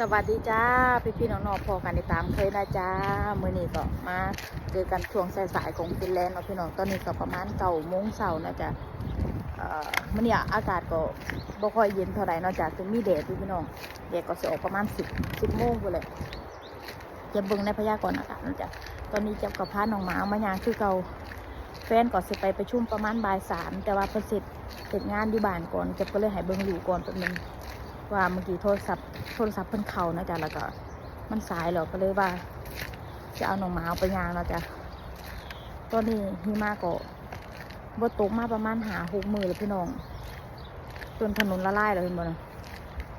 สวัสดีจ้า พี่พี่ๆน้องๆพอกันติดตามเคยนะจ้ามือนี้ก็มาเจอกันช่วงสายๆของฟินแลนด์เนาะพี่น้องตอนนี้ก็ประมาณเก่าโมงเสาร์นะจ๊ะเอ่อมื่อนี้อากาศก็บ่ค่อยเย็นเท่าไหร่นาะจ้ะถึงมีแดดพี่พี่น้องแดดก็จะออกประมาณสิบสิบโมงไปเลยจะเบิ่งในพยากรณ์อากาศนะจ๊ะตอนนี้จะกับพาน้องหมาเอามายางคือเก่าแฟนก็สิไปประชุมประมาณบ่ายสามแต่ว่าเพิ่นเสร็จเสร็จงานที่บ้านก่อนเจะก็เลยให้เบิ่งอยู่ก่อนแป๊บนึง ว่าเมื่อกี้โทรศัพท์โทรศัพท์เพิ่นเข่านะจ๊ะแล้วก็มันสายแล้วก็เลยว่า จะเอาหนองหมาเอาไปยางแล้วจ้ะตอนนี้หิมะก็บ่ตกมาประมาณหาหกมือแล้วพี่น้องจนถนนละลายแล้วเห็นบ่นะ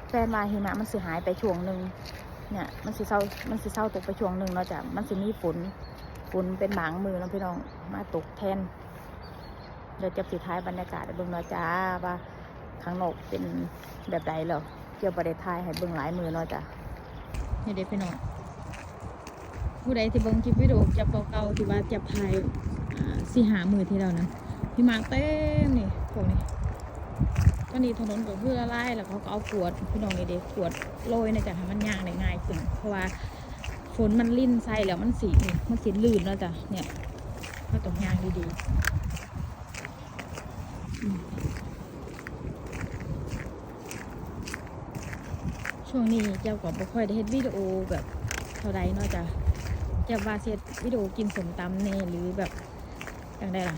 แฟนว่าหิมะมันสิหายไปช่วงหนึ่งเนี่ยมันสิเศร้ามันสิเศร้าตกไปช่วงหนึ่งเนาะจ้ะมันสิมีฝนฝนเป็นบางมือเนาะพี่น้องมาตกแทนเดี๋ยวจะปิดท้ายบรรยากาศให้เบิ่งเนาะจ้าว่าข้างนอกเป็นแบบใดเหรอ เกี่ยวประเดทายให้เบิ่งหลายมือเนาะจ้ะนี่เด็กพี่น้องผู้ใดที่เบิ่งคลิปวิดีโอจับเก่าๆที่ว่าจับถ่ายสี่หามือที่เรานะพี่มาเต็มนี่พวกนี้ตอนนี้ถนนก็คือละลายแล้วเขาก็เอาขวดพี่น้องนี่เด็กขวดโรยนะจ๊ะให้มันย่างได้ง่ายขึ้นเพราะว่าฝนมันลิ่นใส่แล้วมันสีนี่มันสีลื่นแล้วจ้ะเนี่ยก็ต้องย่างดีๆอืม ช่วงนี้เจ้าก็บ่ค่อยได้เฮ็ดวิดีโอแบบเท่าใดเนาะจ้ะเจะว่าเฮ็ดวิดีโอกินสมตำเน่หรือแบบจังไดล่ะ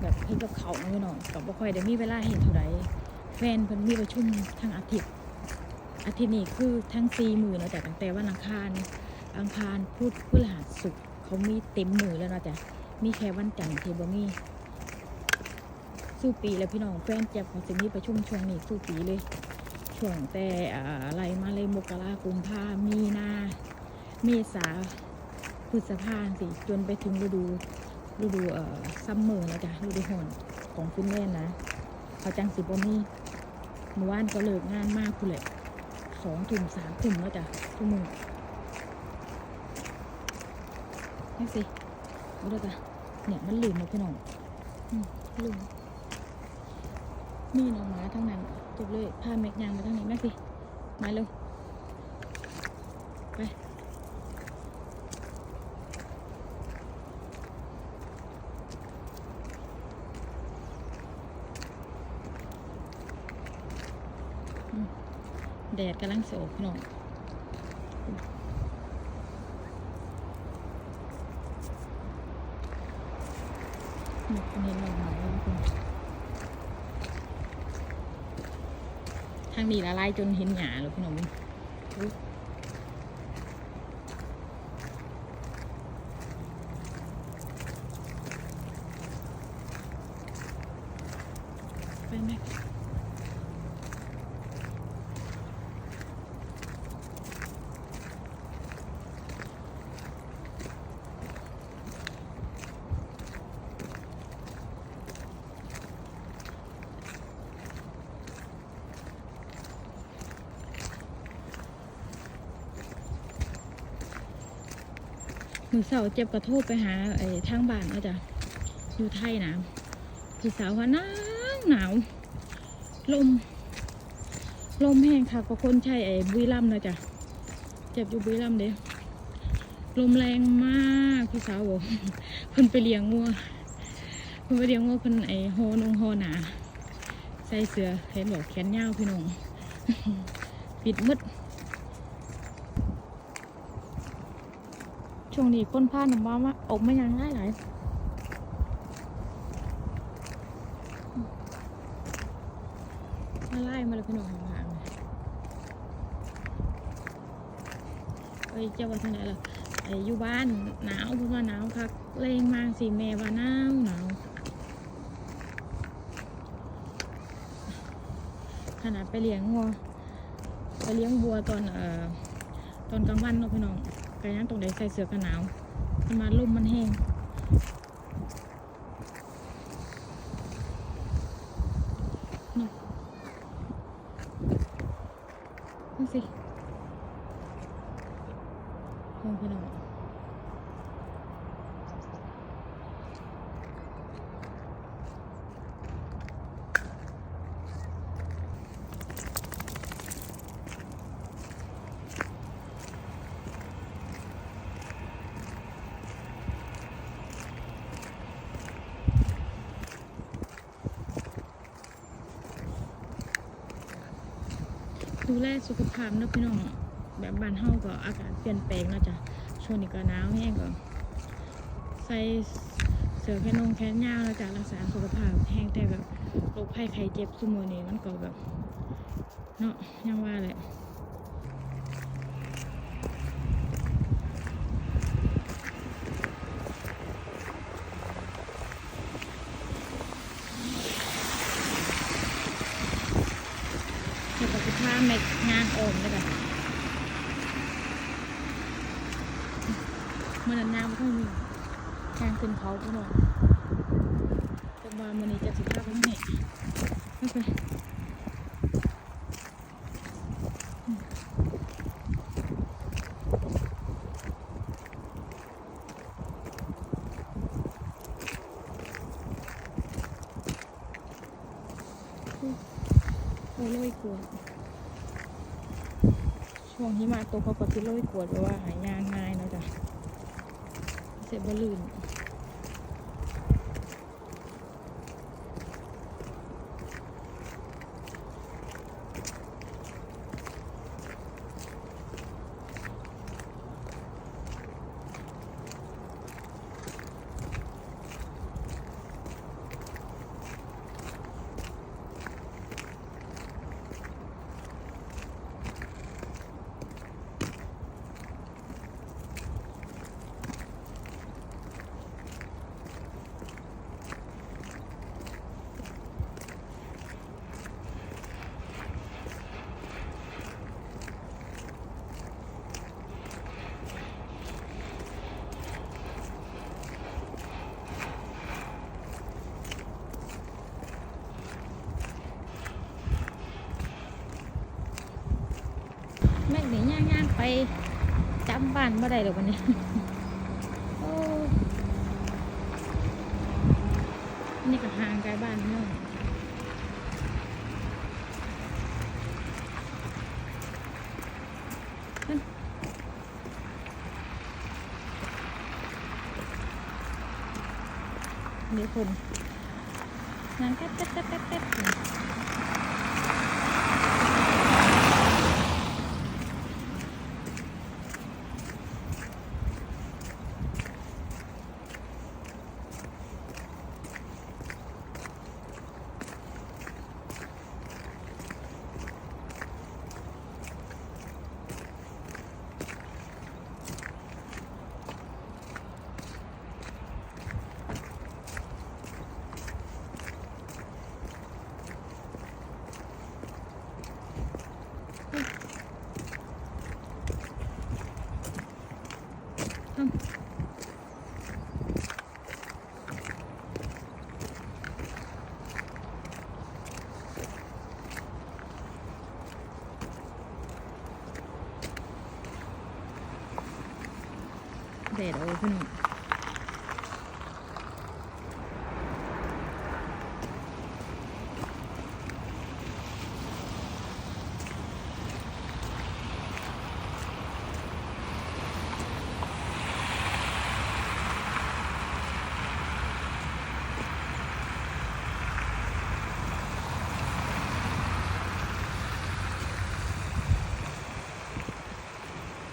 แบบเฮ็ดกับเขาเนาะพี่น้องก็บ่ค่อยได้มีเวลาเฮ็ดเท่าใดแฟนเพิ่นมีประชุมทั้งอาทิตย์อาทิตย์นี้คือทั้ง4มื้อเนาะจ้ะตั้งแต่วันอังคารอังคารพุธพฤหัสศุกร์เขามีเต็มมือแล้วเนาะจ้ะมีแค่วันจันทร์ที่บ่มีสู้ปีแล้วพี่น้องแฟนเจ็บเขาสิมีประชุมช่วงนี้สู้ปีเลย ช่วงแต่อะไรมาเลยมกรากุมภามีนาเมษาพฤษภาสิจนไปถึงฤดูฤดูเอ่อซัมเมอร์แล้วจ้ะฤดูร้อนของฟินแลนด์นะเขาจังสิบมีเมื่อวานก็เลิกงานมากคุณเลยสองถุ่มสามถุ่มแล้วจ้ะทุกมือนี่สิเอาเลยจ้ะเนี่ยมันลืมมาพี่น้องลืมมีน้องหมาทั้งนั้น จบเลยพาเม็กยางมาทั้งนี้แม่สิมาเร็วไปแดดกำลังโสกพี่องนี่คนเห็นหน้องหมาแล้วทุกคน ทางนี้ละลายจนเห็นหยาแล้วพี่น้อง มือเสาเจ็บกระโทบไปหาไอ้ทางบ้านเอาจะอยู่ไทยนะพี่สาวว่าหนาวหนาว ลม ลมแห้งค่ะก็คนใช่ไอ้บุรีรัมย์นะจ๊ะเจ็บอยู่บุรีรัมย์เด้ลมแรงมากพี่สาวบอกเพิ่นไปเลี้ยงงัวเพิ่นไปเลี้ยงงัวเพิ่นไอ้โฮนงโฮหนาใส่เสื้อเห็นบอกแขนยาวพี่น้อง ปิดมืด ช่วงนี้คนพาหนุ่มมาว่าออกมายังหลายหลายมาไล่มาเลยพี่น้องห่างๆเลยเอ้ยเจ้าว่าทางไหนล่ะไอ้อยู่บ้านหนาวพิ่นว่าหนาวคักเลงมากสิแม่ว่าหนาวหนาวขนาดไปเลี้ยงงัวไปเลี้ยงวัวตอนเอ่อตอนกลางวันเนาะพี่น้อง ก็ยังตรงไหนใส่เสื้อกันหนาวมันมาลมมันแห้งนาะนั่นสิ แลสุขภาพนะพี่น้องแบบบ้านเฮาก็อากาศเปลี่ยนแปลงเนาะจ๊ะช่วงนี้ก็หนาวแห้งก็ใส่เสื้อแขนนงแขนยาวแล้วจ้ะรักษาสุขภาพแห้งแต่แบบโรคภัยไข้เจ็บซุมื้อนี้มันก็แบบเนาะยังว่าแหละ เกี่ยวกับสิผ้า เม็ดงานโอมเลยกันเมื่อนั้นน้ำไม่ค่อยมีแทงขึ้นเขาพี่น้องแต่ว่ามันนี้จะสิผ้าผมเห็นไม่เป็นโอ้ยกลัว ช่วงที่มาตกเขาก็สิโรยขวดเพราะว่าหายางง่ายเนาะจ้ะเสร็จบลื่น จำบ้านบ่ได้หรอวันนี้นี่ก็ห่างไกลบ้านเนาะเดี๋ยวคนนางแก๊บแก๊บแก๊บแก๊บ แก๊บอยู่แดดเอาพี่น้อง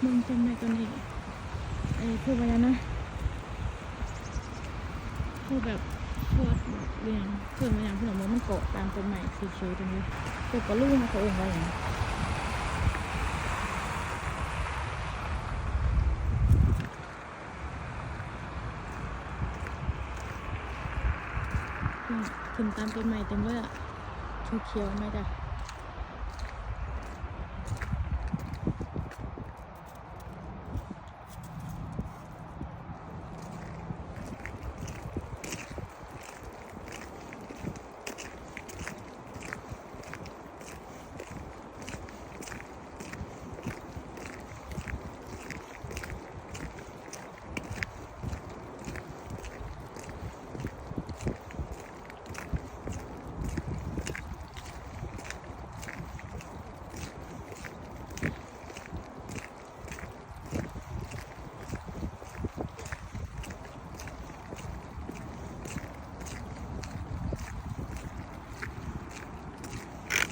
มึงต้นไม้ต้นนี้ไอ้พูดไปแล้วนะพูดแบบพวดเรียงเพื่อนมาอย่างพี่หนุ่มว่ามันเกาะตามต้นไม้สีเขียวตรงนี้เกิดกับลูกมาเขาเองไว้อย่างนี้ขึ้นตามต้นไม้เต็มเลยอะเขียวๆไหมจ้ะ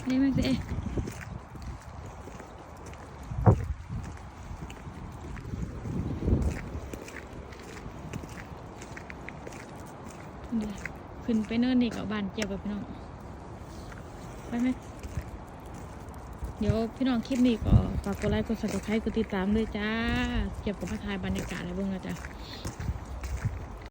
นี่มันสิ นี่ ขึ้นไปเนินนี่กับบ้านเจ็บกับพี่น้องไปไหมเดี๋ยวพี่น้องคลิปนี้ก็ฝากกดไลค์กดซับสไครต์กดติดตามด้วยจ้าเก็บกับมาถ่ายบรรยากาศอะไรบ้างนะจ๊ะ